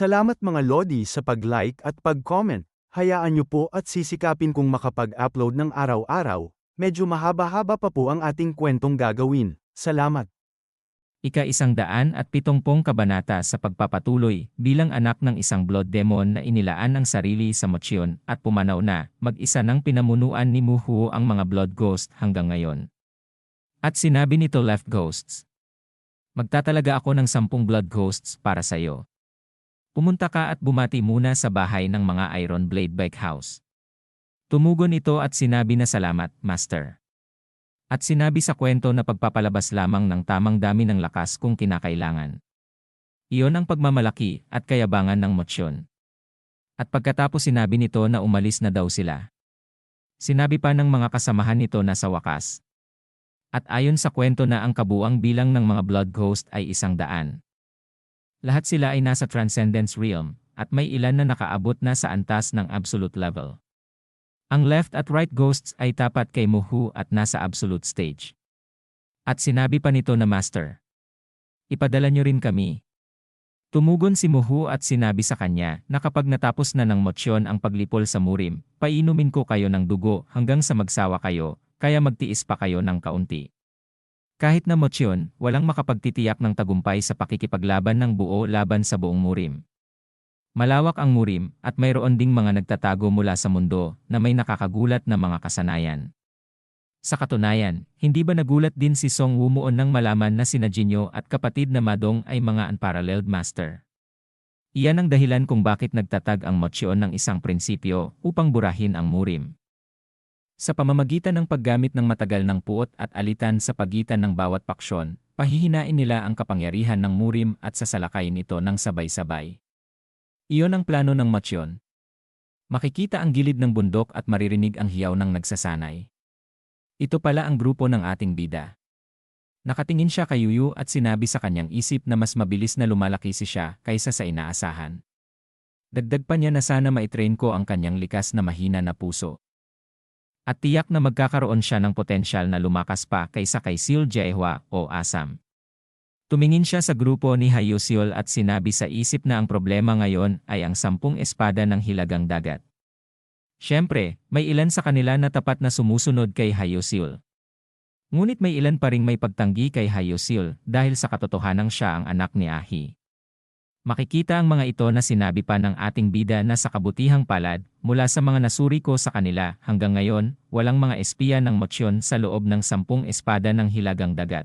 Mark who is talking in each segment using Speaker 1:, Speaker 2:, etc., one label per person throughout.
Speaker 1: Salamat mga Lodi sa pag-like at pag-comment. Hayaan niyo po at sisikapin kong makapag-upload ng araw-araw. Medyo mahaba-haba pa po ang ating kwentong gagawin. Salamat.
Speaker 2: Ika-isang daan at pitongpong kabanata sa pagpapatuloy bilang anak ng isang blood demon na inilaan ang sarili sa motsyon at pumanaw na mag-isa ng pinamunuan ni Muhu ang mga blood ghost hanggang ngayon. At sinabi nito left ghosts. Magtatalaga ako ng sampung blood ghosts para sa iyo. Pumunta ka at bumati muna sa bahay ng mga Iron Blade Bike House. Tumugon ito at sinabi na salamat, Master. At sinabi sa kwento na pagpapalabas lamang ng tamang dami ng lakas kung kinakailangan. Iyon ang pagmamalaki at kayabangan ng motsyon. At pagkatapos sinabi nito na umalis na daw sila. Sinabi pa ng mga kasamahan nito na sa wakas. At ayon sa kwento na ang kabuang bilang ng mga blood ghost ay isang daan. Lahat sila ay nasa transcendence realm, at may ilan na nakaabot na sa antas ng absolute level. Ang left at right ghosts ay tapat kay Muhu at nasa absolute stage. At sinabi pa nito na Master. Ipadala niyo rin kami. Tumugon si Muhu at sinabi sa kanya na kapag natapos na ng motsyon ang paglipol sa murim, painumin ko kayo ng dugo hanggang sa magsawa kayo, kaya magtiis pa kayo ng kaunti. Kahit na motsyon, walang makapagtitiyak ng tagumpay sa pakikipaglaban ng buo laban sa buong murim. Malawak ang murim at mayroon ding mga nagtatago mula sa mundo na may nakakagulat na mga kasanayan. Sa katunayan, hindi ba nagulat din si Song Wumuon nang malaman na sina Jinyo at kapatid na Madong ay mga unparalleled master? Iyan ang dahilan kung bakit nagtatag ang motsyon ng isang prinsipyo upang burahin ang murim. Sa pamamagitan ng paggamit ng matagal ng puot at alitan sa pagitan ng bawat paksyon, pahihinain nila ang kapangyarihan ng murim at sasalakayin ito ng sabay-sabay. Iyon ang plano ng matsyon. Makikita ang gilid ng bundok at maririnig ang hiyaw ng nagsasanay. Ito pala ang grupo ng ating bida. Nakatingin siya kay Yuyu at sinabi sa kanyang isip na mas mabilis na lumalaki si siya kaysa sa inaasahan. Dagdag pa niya na sana maitrain ko ang kanyang likas na mahina na puso. At tiyak na magkakaroon siya ng potensyal na lumakas pa kaysa kay Sil Jaehwa o Asam. Tumingin siya sa grupo ni Hayusiol at sinabi sa isip na ang problema ngayon ay ang sampung espada ng hilagang dagat. Siyempre, may ilan sa kanila na tapat na sumusunod kay Hayusiol. Ngunit may ilan pa ring may pagtanggi kay Hayusiol dahil sa katotohanang siya ang anak ni Ahi. Makikita ang mga ito na sinabi pa ng ating bida na sa kabutihang palad, mula sa mga nasuri ko sa kanila hanggang ngayon, walang mga espiya ng motsyon sa loob ng sampung espada ng hilagang dagat.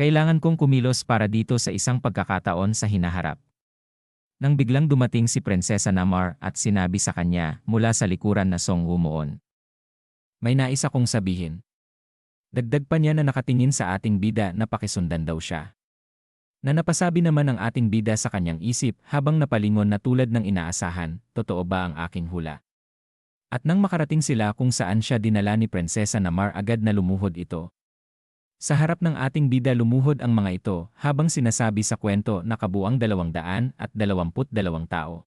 Speaker 2: Kailangan kong kumilos para dito sa isang pagkakataon sa hinaharap. Nang biglang dumating si Prinsesa Namar at sinabi sa kanya mula sa likuran na Song Wumuon. May nais akong sabihin. Dagdag pa niya na nakatingin sa ating bida na pakisundan daw siya. Na napasabi naman ang ating bida sa kanyang isip habang napalingon na tulad ng inaasahan, totoo ba ang aking hula? At nang makarating sila kung saan siya dinala ni Prinsesa Namar agad na lumuhod ito, sa harap ng ating bida lumuhod ang mga ito habang sinasabi sa kwento na kabuang dalawang daan at dalawamput dalawang tao.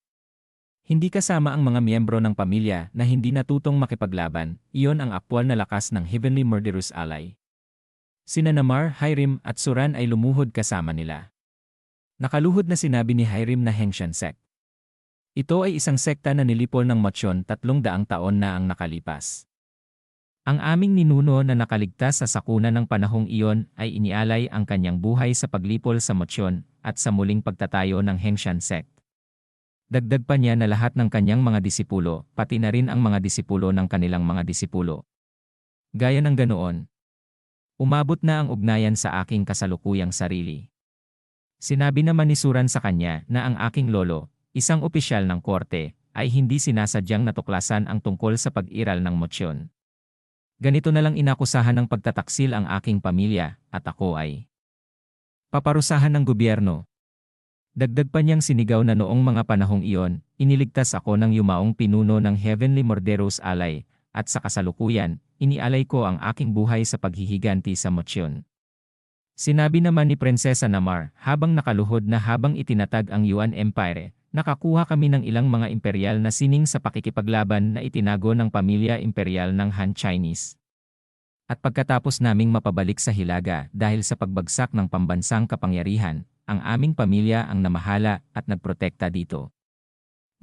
Speaker 2: Hindi kasama ang mga miyembro ng pamilya na hindi natutong makipaglaban, iyon ang aktwal na lakas ng Heavenly Murderous Ally. Sina Namar, Hyrim at Suran ay lumuhod kasama nila. Nakaluhod na sinabi ni Hyrim na Hengshan Sect. Ito ay isang sekta na nilipol ng Matsyon tatlong daang taon na ang nakalipas. Ang aming ninuno na nakaligtas sa sakuna ng panahong iyon ay inialay ang kanyang buhay sa paglipol sa motsyon at sa muling pagtatayo ng Hengshan sect. Dagdag pa niya na lahat ng kanyang mga disipulo, pati na rin ang mga disipulo ng kanilang mga disipulo. Gaya ng ganoon, umabot na ang ugnayan sa aking kasalukuyang sarili. Sinabi naman ni Suran sa kanya na ang aking lolo, isang opisyal ng korte, ay hindi sinasadyang natuklasan ang tungkol sa pag-iral ng motsyon. Ganito na lang inakusahan ng pagtataksil ang aking pamilya, at ako ay paparusahan ng gobyerno. Dagdag pa niyang sinigaw na noong mga panahong iyon, iniligtas ako ng yumaong pinuno ng Heavenly Morderos Alay, at sa kasalukuyan, inialay ko ang aking buhay sa paghihiganti sa motsyon. Sinabi naman ni Prinsesa Namar habang nakaluhod na habang itinatag ang Yuan Empire, Nakakuha kami ng ilang mga imperial na sining sa pakikipaglaban na itinago ng pamilya imperial ng Han Chinese. At pagkatapos naming mapabalik sa Hilaga dahil sa pagbagsak ng pambansang kapangyarihan, ang aming pamilya ang namahala at nagprotekta dito.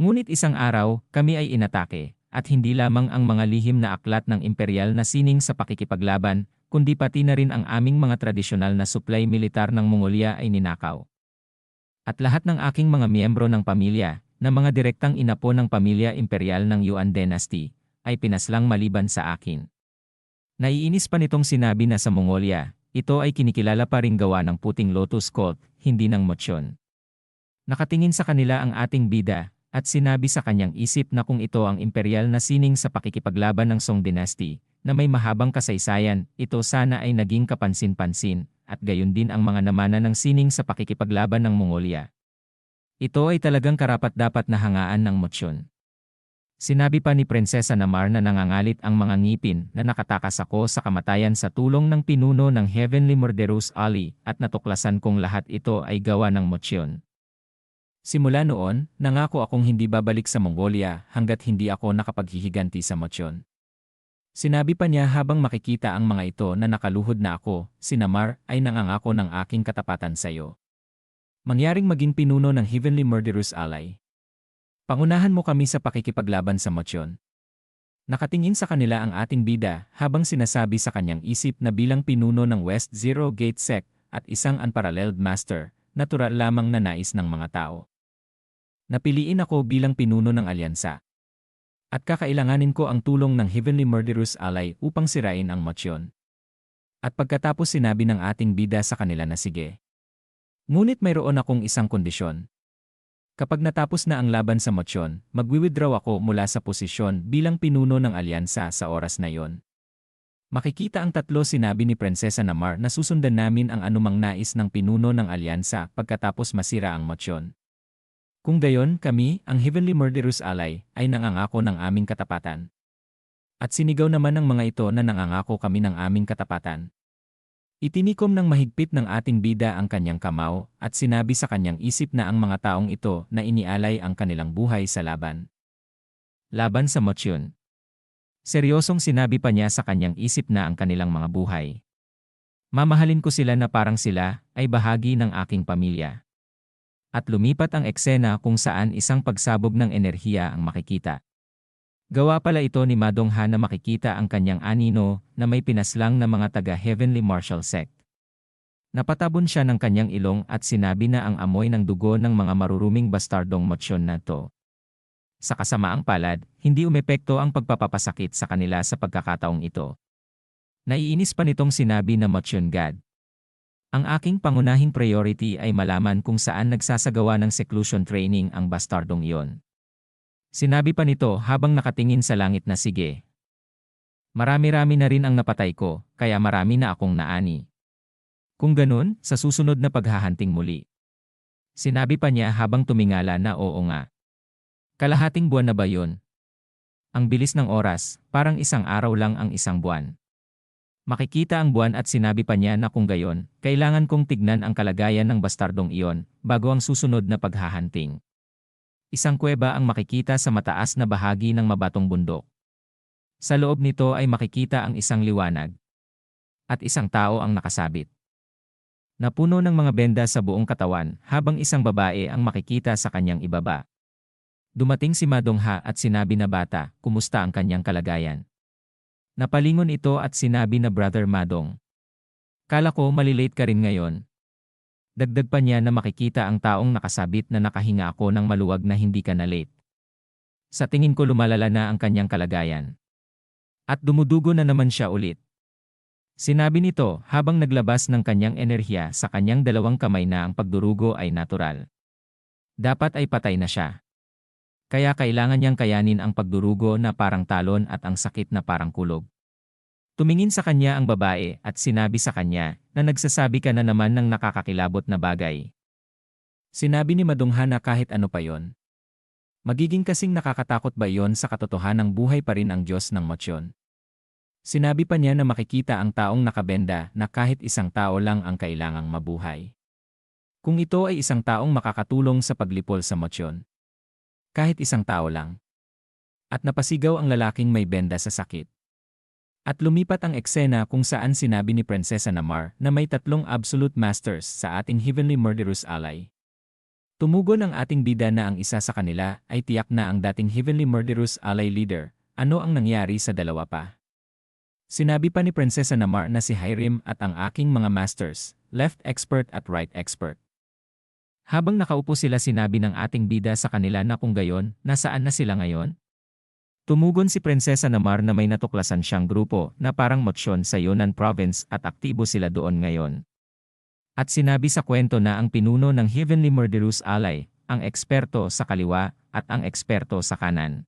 Speaker 2: Ngunit isang araw, kami ay inatake, at hindi lamang ang mga lihim na aklat ng imperial na sining sa pakikipaglaban, kundi pati na rin ang aming mga tradisyonal na supply militar ng Mongolia ay ninakaw. At lahat ng aking mga miyembro ng pamilya, na mga direktang inapo ng pamilya imperial ng Yuan Dynasty, ay pinaslang maliban sa akin. Naiinis pa nitong sinabi na sa Mongolia, ito ay kinikilala pa ring gawa ng puting lotus cult, hindi ng motsyon. Nakatingin sa kanila ang ating bida, at sinabi sa kanyang isip na kung ito ang imperial na sining sa pakikipaglaban ng Song Dynasty, na may mahabang kasaysayan, ito sana ay naging kapansin-pansin, at gayon din ang mga namana ng sining sa pakikipaglaban ng Mongolia. Ito ay talagang karapat-dapat na hangaan ng motsyon. Sinabi pa ni Prinsesa Namar na nangangalit ang mga ngipin na nakatakas ako sa kamatayan sa tulong ng pinuno ng Heavenly Murderous Ali at natuklasan kong lahat ito ay gawa ng motsyon. Simula noon, nangako akong hindi babalik sa Mongolia hanggat hindi ako nakapaghihiganti sa motsyon. Sinabi pa niya habang makikita ang mga ito na nakaluhod na ako, si Namar ay nangangako ng aking katapatan sa iyo. Mangyaring maging pinuno ng Heavenly Murderous Ally. Pangunahan mo kami sa pakikipaglaban sa motsyon. Nakatingin sa kanila ang ating bida habang sinasabi sa kanyang isip na bilang pinuno ng West Zero Gate Sect at isang unparalleled master, natural lamang na nais ng mga tao. Napiliin ako bilang pinuno ng alyansa. At kakailanganin ko ang tulong ng Heavenly Murderous Ally upang sirain ang motsyon. At pagkatapos sinabi ng ating bida sa kanila na sige. Ngunit mayroon akong isang kondisyon. Kapag natapos na ang laban sa motsyon, magwi-withdraw ako mula sa posisyon bilang pinuno ng alyansa sa oras na yon. Makikita ang tatlo sinabi ni Prinsesa Namar na susundan namin ang anumang nais ng pinuno ng alyansa pagkatapos masira ang motsyon. Kung gayon, kami, ang Heavenly Murderous Ally, ay nangangako ng aming katapatan. At sinigaw naman ng mga ito na nangangako kami ng aming katapatan. Itinikom ng mahigpit ng ating bida ang kanyang kamao at sinabi sa kanyang isip na ang mga taong ito na inialay ang kanilang buhay sa laban. Laban sa motsyon. Seryosong sinabi pa niya sa kanyang isip na ang kanilang mga buhay. Mamahalin ko sila na parang sila ay bahagi ng aking pamilya. At lumipat ang eksena kung saan isang pagsabog ng enerhiya ang makikita. Gawa pala ito ni Madong Ha na makikita ang kanyang anino na may pinaslang na mga taga-Heavenly Martial Sect. Napatabon siya ng kanyang ilong at sinabi na ang amoy ng dugo ng mga maruruming bastardong motsyon na to. Sa kasamaang palad, hindi umepekto ang pagpapapasakit sa kanila sa pagkakataong ito. Naiinis pa nitong sinabi na motsyon God. Ang aking pangunahing priority ay malaman kung saan nagsasagawa ng seclusion training ang bastardong iyon. Sinabi pa nito habang nakatingin sa langit na sige. Marami-rami na rin ang napatay ko, kaya marami na akong naani. Kung ganun, sa susunod na paghahanting muli. Sinabi pa niya habang tumingala na oo nga. Kalahating buwan na ba yun? Ang bilis ng oras, parang isang araw lang ang isang buwan. Makikita ang buwan at sinabi pa niya na kung gayon, kailangan kong tignan ang kalagayan ng bastardong iyon bago ang susunod na paghahunting. Isang kuweba ang makikita sa mataas na bahagi ng mabatong bundok. Sa loob nito ay makikita ang isang liwanag. At isang tao ang nakasabit. Napuno ng mga benda sa buong katawan habang isang babae ang makikita sa kanyang ibaba. Dumating si Madongha at sinabi na bata, kumusta ang kanyang kalagayan. Napalingon ito at sinabi na Brother Madong. Kala ko malilate ka rin ngayon, Dagdag pa niya na makikita ang taong nakasabit na nakahinga ako ng maluwag na hindi ka na late. Sa tingin ko lumalala na ang kanyang kalagayan. At dumudugo na naman siya ulit. Sinabi nito habang naglabas ng kanyang enerhiya sa kanyang dalawang kamay na ang pagdurugo ay natural. Dapat ay patay na siya. Kaya kailangan niyang kayanin ang pagdurugo na parang talon at ang sakit na parang kulog. Tumingin sa kanya ang babae at sinabi sa kanya na nagsasabi ka na naman ng nakakakilabot na bagay. Sinabi ni Madungha na kahit ano pa yon. Magiging kasing nakakatakot ba yon sa katotohanang buhay pa rin ang Diyos ng motsyon? Sinabi pa niya na makikita ang taong nakabenda na kahit isang tao lang ang kailangang mabuhay. Kung ito ay isang taong makakatulong sa paglipol sa motsyon. Kahit isang tao lang. At napasigaw ang lalaking may benda sa sakit.
Speaker 3: At lumipat ang eksena kung saan sinabi ni Prinsesa Namar na may tatlong absolute masters sa ating Heavenly Murderous ally. Tumugon ang ating bida na ang isa sa kanila ay tiyak na ang dating Heavenly Murderous ally leader. Ano ang nangyari sa dalawa pa? Sinabi pa ni Prinsesa Namar na si Hyrim at ang aking mga masters, left expert at right expert. Habang nakaupo sila sinabi ng ating bida sa kanila na kung gayon, nasaan na sila ngayon? Tumugon si Prinsesa Namar na may natuklasan siyang grupo na parang motsyon sa Yunnan Province at aktibo sila doon ngayon. At sinabi sa kwento na ang pinuno ng Heavenly Murderous Ally, ang eksperto sa kaliwa at ang eksperto sa kanan.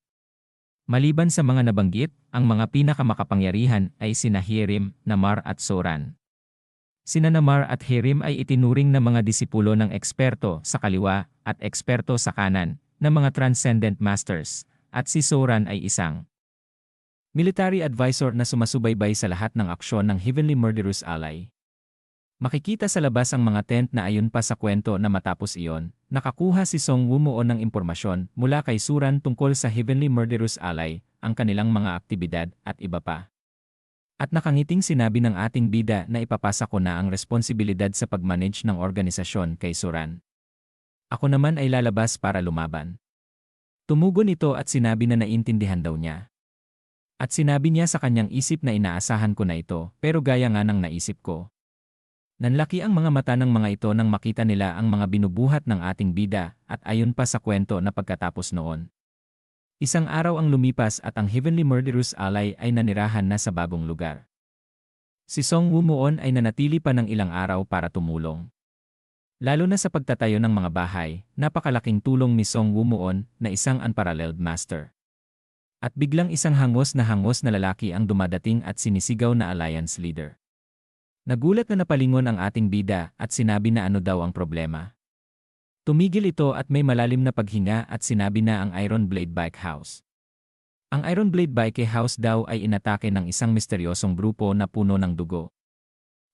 Speaker 3: Maliban sa mga nabanggit, ang mga pinakamakapangyarihan ay sina Hirim, Namar at Soran. Sina Namar at Hirim ay itinuring na mga disipulo ng eksperto sa kaliwa at eksperto sa kanan na mga Transcendent Masters at si Soran ay isang military advisor na sumasubaybay sa lahat ng aksyon ng Heavenly Murderous Ally. Makikita sa labas ang mga tent na ayon pa sa kwento na matapos iyon, nakakuha si Song Wumuon ng impormasyon mula kay Suran tungkol sa Heavenly Murderous Ally, ang kanilang mga aktibidad at iba pa. At nakangiting sinabi ng ating bida na ipapasa ko na ang responsibilidad sa pagmanage ng organisasyon kay Suran. Ako naman ay lalabas para lumaban. Tumugon ito at sinabi na naintindihan daw niya. At sinabi niya sa kanyang isip na inaasahan ko na ito, pero gaya nga ng naisip ko. Nanlaki ang mga mata ng mga ito nang makita nila ang mga binubuhat ng ating bida at ayon pa sa kwento na pagkatapos noon. Isang araw ang lumipas at ang Heavenly Murderous Ally ay nanirahan na sa bagong lugar. Si Song Wumuon ay nanatili pa ng ilang araw para tumulong. Lalo na sa pagtatayo ng mga bahay, napakalaking tulong ni Song Wumuon na isang unparalleled master. At biglang isang hangos na hangos na lalaki ang dumadating at sinisigaw na alliance leader. Nagulat na napalingon ang ating bida at sinabi na ano daw ang problema. Tumigil ito at may malalim na paghinga at sinabi na ang Iron Blade Bike House. Ang Iron Blade Bike House daw ay inatake ng isang misteryosong grupo na puno ng dugo.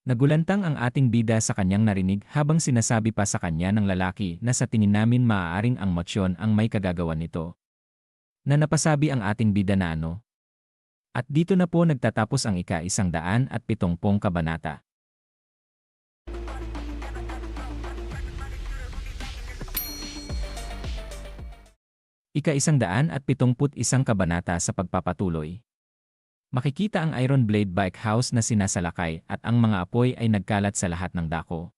Speaker 3: Nagulantang ang ating bida sa kanyang narinig habang sinasabi pa sa kanya ng lalaki na sa tingin namin maaaring ang motsyon ang may kagagawan nito. Na napasabi ang ating bida na ano. At dito na po nagtatapos ang ika-isang daan at pitongpong kabanata. Ika-isang daan at pitongput isang kabanata sa pagpapatuloy. Makikita ang Iron Blade Bike House na sinasalakay at ang mga apoy ay nagkalat sa lahat ng dako.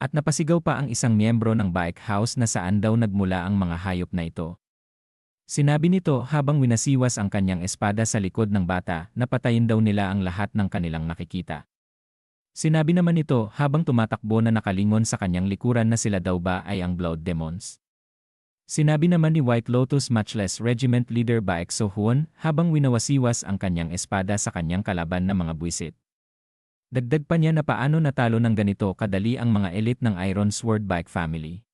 Speaker 3: At napasigaw pa ang isang miyembro ng bike house na saan daw nagmula ang mga hayop na ito. Sinabi nito habang winasiwas ang kanyang espada sa likod ng bata na patayin daw nila ang lahat ng kanilang nakikita. Sinabi naman nito habang tumatakbo na nakalingon sa kanyang likuran na sila daw ba ay ang Blood Demons. Sinabi naman ni White Lotus Matchless Regiment Leader Baek Sohwon habang winawasiwas ang kanyang espada sa kanyang kalaban na mga buwisit. Dagdag pa niya na paano natalo ng ganito kadali ang mga elite ng Iron Sword Bike family.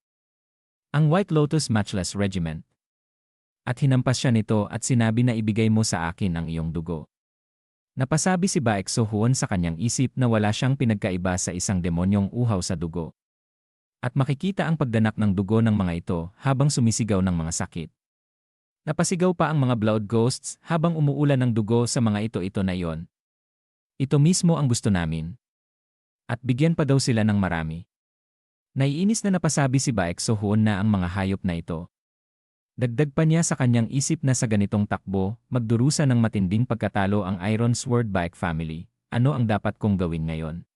Speaker 3: Ang White Lotus Matchless Regiment. At hinampas siya nito at sinabi na ibigay mo sa akin ang iyong dugo. Napasabi si Baek Sohwon sa kanyang isip na wala siyang pinagkaiba sa isang demonyong uhaw sa dugo. At makikita ang pagdanak ng dugo ng mga ito habang sumisigaw ng mga sakit. Napasigaw pa ang mga blood ghosts habang umuulan ng dugo sa mga ito-ito na iyon. Ito mismo ang gusto namin. At bigyan pa daw sila ng marami. Naiinis na napasabi si Baek Sohon na ang mga hayop na ito. Dagdag pa niya sa kanyang isip na sa ganitong takbo, magdurusa ng matinding pagkatalo ang Iron Sword Bike family. Ano ang dapat kong gawin ngayon?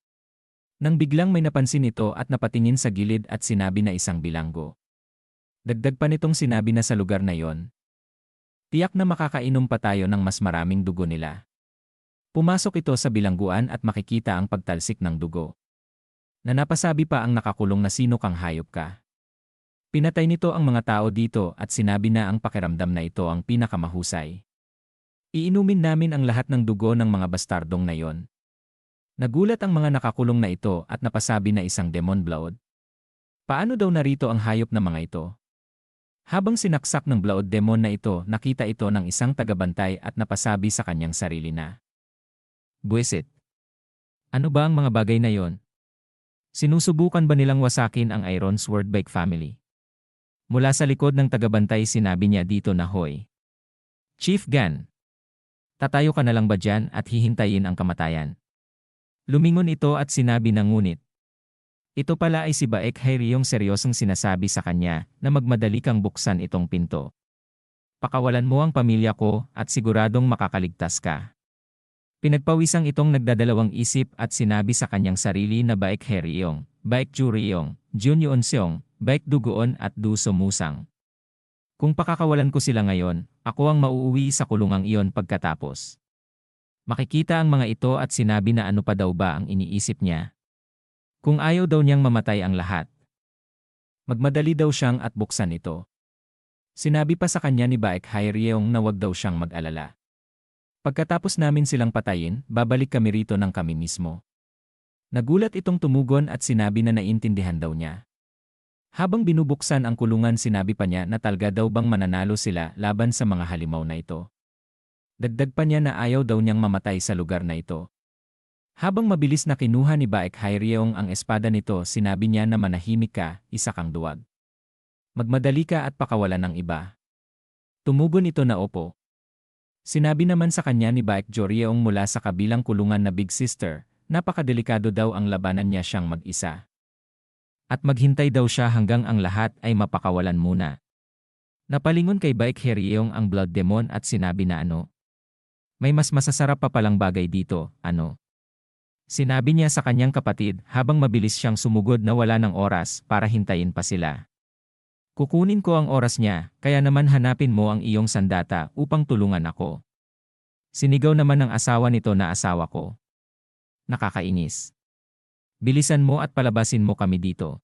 Speaker 3: Nang biglang may napansin ito at napatingin sa gilid at sinabi na isang bilanggo. Dagdag pa nitong sinabi na sa lugar na yon. Tiyak na makakainom pa tayo ng mas maraming dugo nila. Pumasok ito sa bilangguan at makikita ang pagtalsik ng dugo. Na napasabi pa ang nakakulong na sino kang hayop ka. Pinatay nito ang mga tao dito at sinabi na ang pakiramdam na ito ang pinakamahusay. Iinumin namin ang lahat ng dugo ng mga bastardong na yon. Nagulat ang mga nakakulong na ito at napasabi na isang demon blood. Paano daw narito ang hayop na mga ito? Habang sinaksak ng blood demon na ito, nakita ito ng isang tagabantay at napasabi sa kanyang sarili na. Buwisit. Ano ba ang mga bagay na yon? Sinusubukan ba nilang wasakin ang Iron Sword Bike family? Mula sa likod ng tagabantay sinabi niya dito na hoy. Chief Gan.
Speaker 2: Tatayo ka na lang ba dyan at hihintayin ang kamatayan? Lumingon ito at sinabi na ngunit. Ito pala ay si Baek Hairiyong seryosong sinasabi sa kanya na magmadali kang buksan itong pinto. Pakawalan mo ang pamilya ko at siguradong makakaligtas ka. Pinagpawisang itong nagdadalawang isip at sinabi sa kanyang sarili na Baek Hairiyong, Baek Juriyong, Jun Seong, Baek Dugoon at Du Musang. Kung pakakawalan ko sila ngayon, ako ang mauuwi sa kulungang iyon pagkatapos. Makikita ang mga ito at sinabi na ano pa daw ba ang iniisip niya. Kung ayaw daw niyang mamatay ang lahat. Magmadali daw siyang at buksan ito. Sinabi pa sa kanya ni Baek Hairyeong na wag daw siyang mag-alala. Pagkatapos namin silang patayin, babalik kami rito ng kami mismo. Nagulat itong tumugon at sinabi na naintindihan daw niya. Habang binubuksan ang kulungan sinabi pa niya na talga daw bang mananalo sila laban sa mga halimaw na ito. Dagdag pa niya na ayaw daw niyang mamatay sa lugar na ito. Habang mabilis na kinuha ni Baek Hairyeong ang espada nito sinabi niya na manahimik ka, isa kang duwag. Magmadali ka at pakawalan ng iba. Tumugon ito na opo. Sinabi naman sa kanya ni Baek Joryeong mula sa kabilang kulungan na Big Sister, napakadelikado daw ang labanan niya siyang mag-isa. At maghintay daw siya hanggang ang lahat ay mapakawalan muna. Napalingon kay Baek Heryeong ang Blood Demon at sinabi na ano. May mas masasarap pa palang bagay dito, ano. Sinabi niya sa kanyang kapatid habang mabilis siyang sumugod na wala ng oras para hintayin pa sila. Kukunin ko ang oras niya, kaya naman hanapin mo ang iyong sandata upang tulungan ako. Sinigaw naman ng asawa nito na asawa ko. Nakakainis. Bilisan mo at palabasin mo kami dito.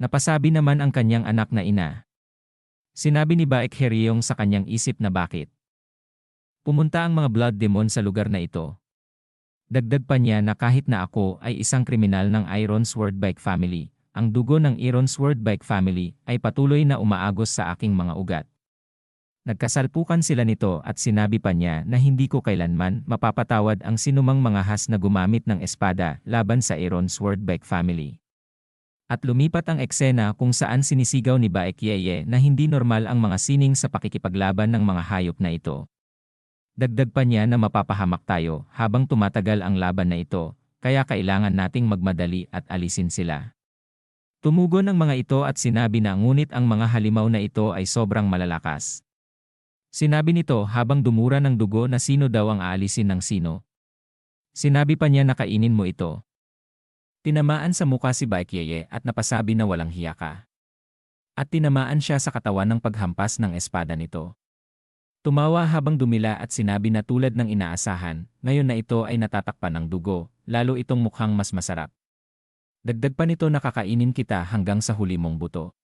Speaker 2: Napasabi naman ang kanyang anak na ina. Sinabi ni Baek Heryong sa kanyang isip na bakit. Pumunta ang mga blood demon sa lugar na ito. Dagdag pa niya na kahit na ako ay isang kriminal ng Iron Sword Bike family, ang dugo ng Ironsword Bike family ay patuloy na umaagos sa aking mga ugat. Nagkasalpukan sila nito at sinabi pa niya na hindi ko kailanman mapapatawad ang sinumang mga has na gumamit ng espada laban sa Ironsword Bike family. At lumipat ang eksena kung saan sinisigaw ni Baek Yeye na hindi normal ang mga sining sa pakikipaglaban ng mga hayop na ito. Dagdag pa niya na mapapahamak tayo habang tumatagal ang laban na ito, kaya kailangan nating magmadali at alisin sila. Tumugon ang mga ito at sinabi na ngunit ang mga halimaw na ito ay sobrang malalakas. Sinabi nito habang dumura ng dugo na sino daw ang aalisin ng sino. Sinabi pa niya na kainin mo ito. Tinamaan sa muka si Baikyeye at napasabi na walang hiya ka. At tinamaan siya sa katawan ng paghampas ng espada nito. Tumawa habang dumila at sinabi na tulad ng inaasahan, ngayon na ito ay natatakpan ng dugo, lalo itong mukhang mas masarap. Dagdag pa nito nakakainin kita hanggang sa huli mong buto.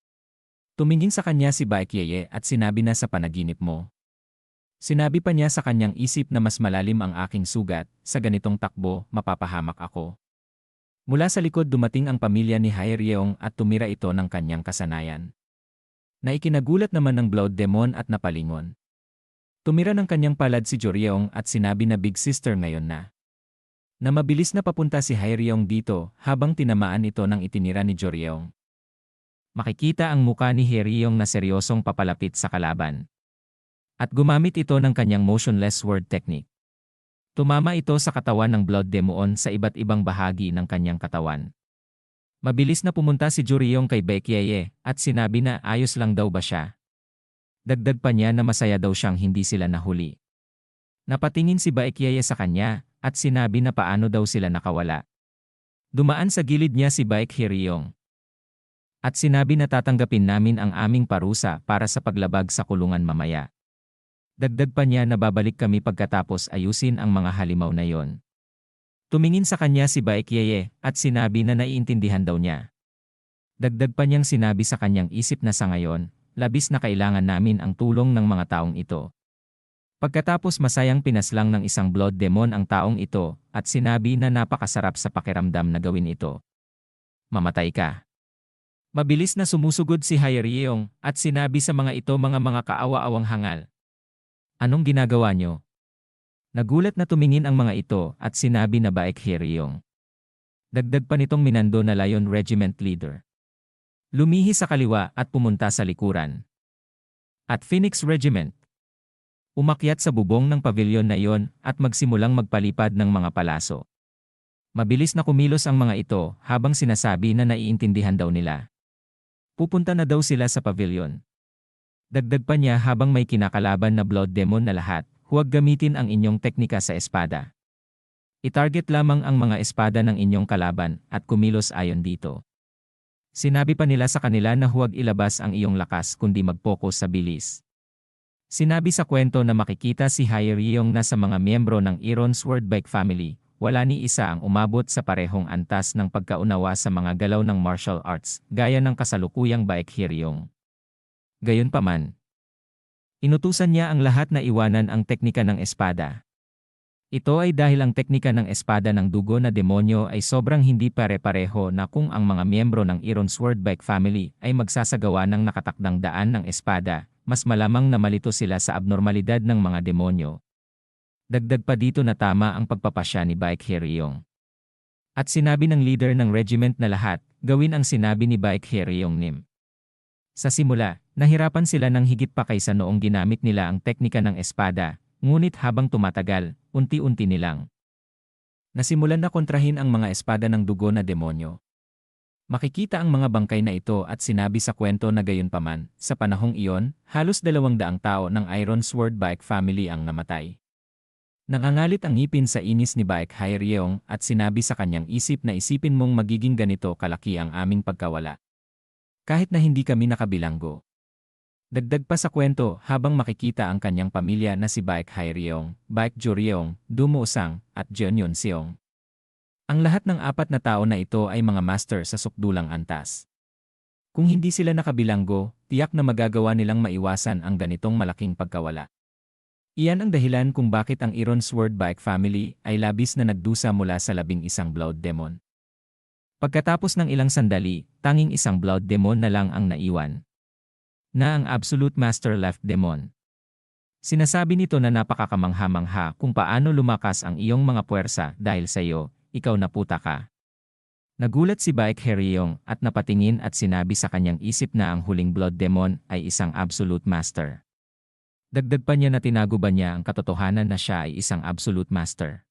Speaker 2: Tumingin sa kanya si Baikyeye at sinabi na sa panaginip mo. Sinabi pa niya sa kanyang isip na mas malalim ang aking sugat, sa ganitong takbo, mapapahamak ako. Mula sa likod dumating ang pamilya ni Haeryeong at tumira ito ng kanyang kasanayan. Naikinagulat naman ng Blood Demon at napalingon. Tumira ng kanyang palad si Joryeong at sinabi na Big Sister ngayon na na mabilis na papunta si Haeryong dito habang tinamaan ito ng itinira ni Joryeong. Makikita ang muka ni Haeryong na seryosong papalapit sa kalaban. At gumamit ito ng kanyang motionless word technique. Tumama ito sa katawan ng Blood Demon sa iba't ibang bahagi ng kanyang katawan. Mabilis na pumunta si Joryeong kay Bekyeye at sinabi na ayos lang daw ba siya. Dagdag pa niya na masaya daw siyang hindi sila nahuli. Napatingin si Baekyeye sa kanya at sinabi na paano daw sila nakawala. Dumaan sa gilid niya si Baek Hiryong. At sinabi na tatanggapin namin ang aming parusa para sa paglabag sa kulungan mamaya. Dagdag pa niya na babalik kami pagkatapos ayusin ang mga halimaw na yon. Tumingin sa kanya si Baek Yeye at sinabi na naiintindihan daw niya. Dagdag pa niyang sinabi sa kanyang isip na sa ngayon, labis na kailangan namin ang tulong ng mga taong ito. Pagkatapos masayang pinaslang ng isang blood demon ang taong ito at sinabi na napakasarap sa pakiramdam na gawin ito. Mamatay ka. Mabilis na sumusugod si Hayriyeong at sinabi sa mga ito mga mga kaawa-awang hangal. Anong ginagawa nyo? Nagulat na tumingin ang mga ito at sinabi na Baek Hiryong. Dagdag pa nitong minando na Lion Regiment Leader. Lumihi sa kaliwa at pumunta sa likuran. At Phoenix Regiment. Umakyat sa bubong ng pavilyon na iyon at magsimulang magpalipad ng mga palaso. Mabilis na kumilos ang mga ito habang sinasabi na naiintindihan daw nila. Pupunta na daw sila sa pavilyon. Dagdag pa niya habang may kinakalaban na blood demon na lahat, huwag gamitin ang inyong teknika sa espada. I-target lamang ang mga espada ng inyong kalaban at kumilos ayon dito. Sinabi pa nila sa kanila na huwag ilabas ang iyong lakas kundi mag-focus sa bilis. Sinabi sa kwento na makikita si Hyriong na sa mga miyembro ng Iron Sword Bike family, wala ni isa ang umabot sa parehong antas ng pagkaunawa sa mga galaw ng martial arts, gaya ng kasalukuyang Baek Hyriong. Gayunpaman, inutusan niya ang lahat na iwanan ang teknika ng espada. Ito ay dahil ang teknika ng espada ng dugo na demonyo ay sobrang hindi pare-pareho na kung ang mga miyembro ng Iron Sword Bike family ay magsasagawa ng nakatakdang daan ng espada, mas malamang na malito sila sa abnormalidad ng mga demonyo. Dagdag pa dito na tama ang pagpapasya ni Baek Hyriong. At sinabi ng leader ng regiment na lahat, gawin ang sinabi ni Baek Hyriong Nim. Sa simula, nahirapan sila ng higit pa kaysa noong ginamit nila ang teknika ng espada, ngunit habang tumatagal, unti-unti nilang nasimulan na kontrahin ang mga espada ng dugo na demonyo. Makikita ang mga bangkay na ito at sinabi sa kwento na gayunpaman, sa panahong iyon, halos dalawang daang tao ng Iron Sword Bike family ang namatay. Nangangalit ang ngipin sa inis ni Baek Hairyeong at sinabi sa kanyang isip na isipin mong magiging ganito kalaki ang aming pagkawala. Kahit na hindi kami nakabilanggo. Dagdag pa sa kwento habang makikita ang kanyang pamilya na si Baek Hairyeong, Baek Joryeong, Dumo Usang, at Jeonyon Seong. Ang lahat ng apat na tao na ito ay mga master sa sukdulang antas. Kung hindi sila nakabilanggo, tiyak na magagawa nilang maiwasan ang ganitong malaking pagkawala. Iyan ang dahilan kung bakit ang Iron Sword Bike family ay labis na nagdusa mula sa labing isang Blood Demon. Pagkatapos ng ilang sandali, tanging isang Blood Demon na lang ang naiwan. Na ang Absolute Master Left Demon. Sinasabi nito na napakakamangha-mangha kung paano lumakas ang iyong mga puwersa dahil sa iyo, ikaw na puta ka. Nagulat si Baek Heryong at napatingin at sinabi sa kanyang isip na ang huling Blood Demon ay isang Absolute Master. Dagdag pa niya na tinago ba niya ang katotohanan na siya ay isang Absolute Master.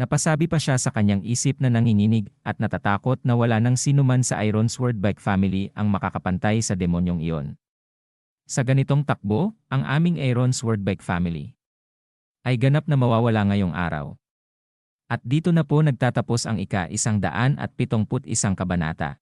Speaker 2: Napasabi pa siya sa kanyang isip na nanginginig at natatakot na wala nang sinuman sa Iron Sword Bike family ang makakapantay sa demonyong iyon. Sa ganitong takbo, ang aming Iron Sword Bike family ay ganap na mawawala ngayong araw. At dito na po nagtatapos ang ika isang daan at pitongput isang kabanata.